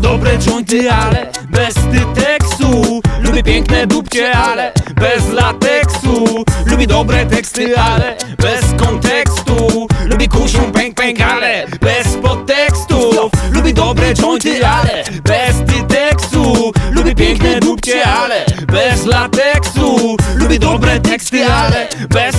Dobre jointy, ale bez tekstu. Lubię piękne dupcie, ale bez lateksu. Lubię dobre teksty, ale bez kontekstu. Lubię kusią pęk pęk, ale bez podtekstów Lubię dobre jointy, ale bez tekstu. Lubię piękne dupcie, ale bez lateksu. Lubię dobre teksty, ale bez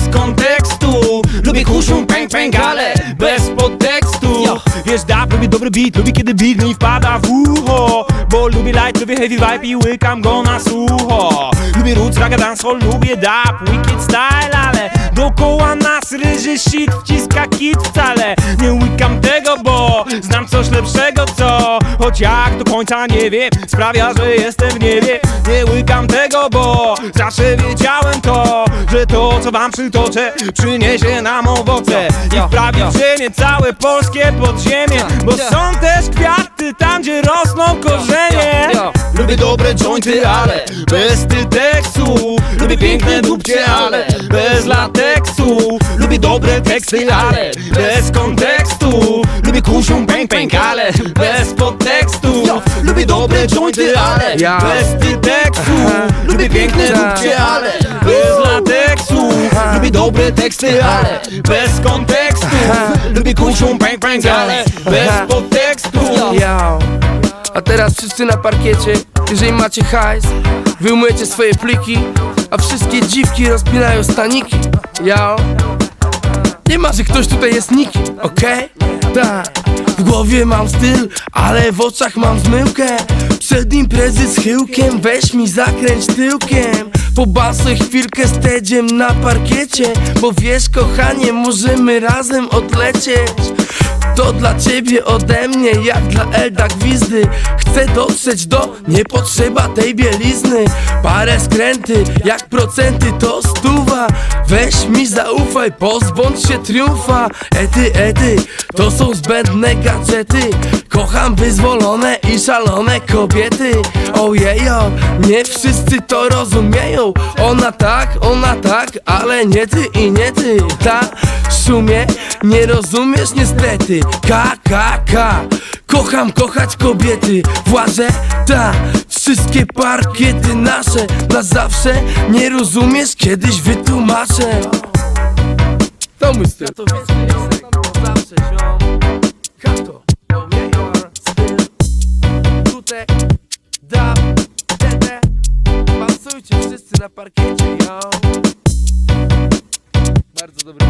dobry beat, lubię kiedy beat mi wpada w ucho Bo lubię light, lubię heavy vibe i łykam go na sucho. Lubię roots, raga, dancehall, lubię dap, wicked style, ale Dookoła nas ryży shit, wciska kit wcale. Nie łykam tego, bo znam coś lepszego, co Choć jak do końca nie wiem, sprawia, że jestem w niebie. Nie łykam tego, bo zawsze wiedziałem to Że to, co wam przytoczę, przyniesie nam owoce I wprawi w ziemię całe polskie podziemie Bo są też kwiaty tam, gdzie rosną korzenie. Lubię dobre jointy, ale bez tekstu. Lubię piękne dupcie, ale bez lateksu. Lubię dobre teksty, ale bez kontekstu. Lubię kusią pęk pęk, ale bez podtekstu. Lubię dobre jointy, ale bez tekstu. Lubię piękne dupcie, ale dobre teksty, ale bez kontekstu. Lubię kusią pęk pęk, ale bez podtekstu. Yo. A teraz wszyscy na parkiecie Jeżeli macie hajs Wyjmujecie swoje pliki A wszystkie dziwki rozpinają staniki. Yo. Nie ma, że ktoś tutaj jest nikim, okej? Tak W głowie mam styl, ale w oczach mam zmyłkę. Przed imprezy z chyłkiem Weź mi zakręć tyłkiem. Pobasuj chwilkę z tedziem na parkiecie Bo wiesz kochanie, możemy razem odlecieć to dla ciebie ode mnie, jak dla Elda Gwizdy. Chcę dotrzeć do, nie potrzeba tej bielizny. Parę skręty, jak procenty to stuwa. Weź mi zaufaj, pozbądź się triumfa. Ety, ety, to są zbędne gadżety. Kocham wyzwolone i szalone kobiety. Ojejo, nie wszyscy to rozumieją. Ona tak, ona tak, ale nie ty i nie ty. Ta szumie, nie rozumiesz niestety. K, K, K. Kocham kochać kobiety. Władzę, ta Wszystkie parkiety nasze. Na zawsze Nie rozumiesz, kiedyś wytłumaczę. To mój styl. Dab, tete Pasujcie wszyscy na parkiecie, yo Bardzo dobry